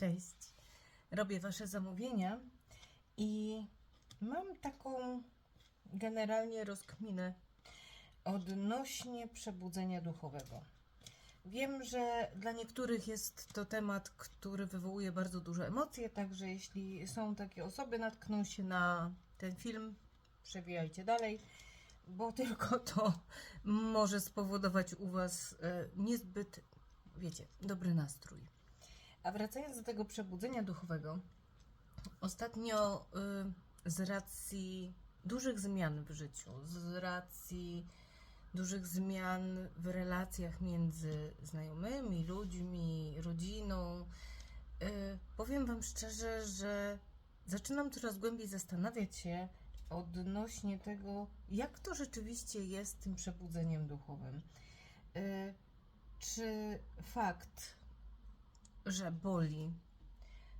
Cześć. Robię Wasze zamówienia i mam taką generalnie rozkminę odnośnie przebudzenia duchowego. Wiem, że dla niektórych jest to temat, który wywołuje bardzo duże emocje, także jeśli są takie osoby, natkną się na ten film, przewijajcie dalej, bo tylko to może spowodować u Was e, niezbyt, wiecie, dobry nastrój. A wracając do tego przebudzenia duchowego, ostatnio y, z racji dużych zmian w życiu, z racji dużych zmian w relacjach między znajomymi, ludźmi, rodziną, y, powiem Wam szczerze, że zaczynam coraz głębiej zastanawiać się odnośnie tego, jak to rzeczywiście jest tym przebudzeniem duchowym. Y, czy fakt, że boli,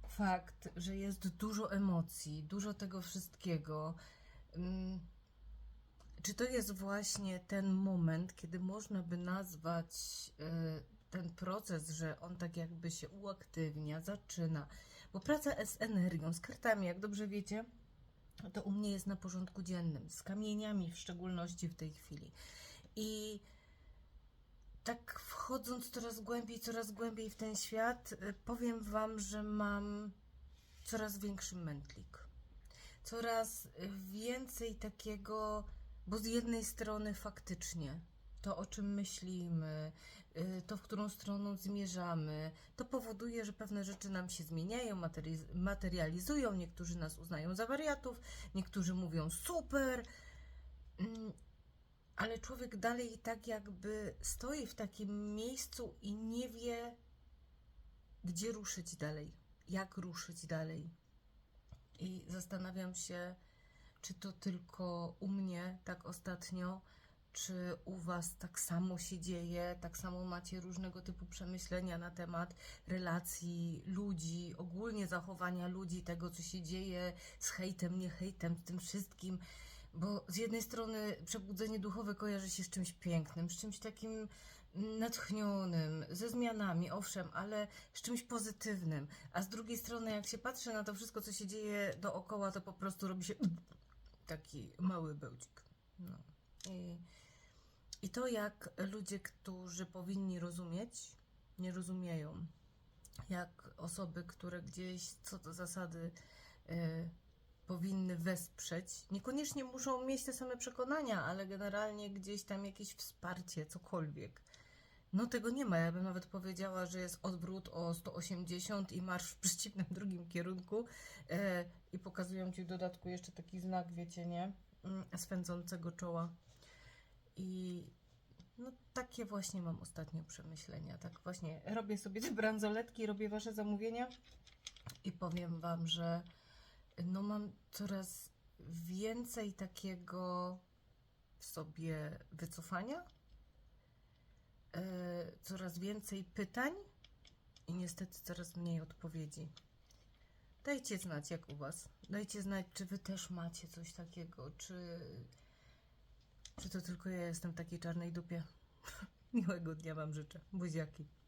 fakt, że jest dużo emocji, dużo tego wszystkiego. mm, Czy to jest właśnie ten moment, kiedy można by nazwać e, ten proces, że on tak jakby się uaktywnia, zaczyna? Bo praca z energią, z kartami, jak dobrze wiecie, to u mnie jest na porządku dziennym, z kamieniami w szczególności w tej chwili. I tak wchodząc coraz głębiej, coraz głębiej w ten świat, y, powiem Wam, że mam coraz większy mętlik. Coraz więcej takiego, bo z jednej strony faktycznie to, o czym myślimy, y, to, w którą stroną zmierzamy, to powoduje, że pewne rzeczy nam się zmieniają, materi- materializują. Niektórzy nas uznają za wariatów, niektórzy mówią super. Ale człowiek dalej tak jakby stoi w takim miejscu i nie wie, gdzie ruszyć dalej, jak ruszyć dalej. I zastanawiam się, czy to tylko u mnie tak ostatnio, czy u Was tak samo się dzieje, tak samo macie różnego typu przemyślenia na temat relacji ludzi, ogólnie zachowania ludzi, tego co się dzieje z hejtem, nie hejtem, z tym wszystkim. Bo z jednej strony przebudzenie duchowe kojarzy się z czymś pięknym, z czymś takim natchnionym, ze zmianami, owszem, ale z czymś pozytywnym. A z drugiej strony, jak się patrzy na to wszystko, co się dzieje dookoła, to po prostu robi się taki mały bełcik. No. I, I to, jak ludzie, którzy powinni rozumieć, nie rozumieją. Jak osoby, które gdzieś co do zasady y, powinny wesprzeć. Niekoniecznie muszą mieć te same przekonania, ale generalnie gdzieś tam jakieś wsparcie, cokolwiek. No tego nie ma. Ja bym nawet powiedziała, że jest odwrót o 180 i marsz w przeciwnym drugim kierunku. E, I pokazują ci w dodatku jeszcze taki znak, wiecie, nie? Mm, Swędzącego czoła. I no takie właśnie mam ostatnio przemyślenia. Tak właśnie robię sobie te bransoletki, robię wasze zamówienia i powiem wam, że no mam coraz więcej takiego w sobie wycofania, e, coraz więcej pytań i niestety coraz mniej odpowiedzi. Dajcie znać, jak u Was. Dajcie znać, czy Wy też macie coś takiego, czy, czy to tylko ja jestem w takiej czarnej dupie. Miłego dnia Wam życzę. Buziaki.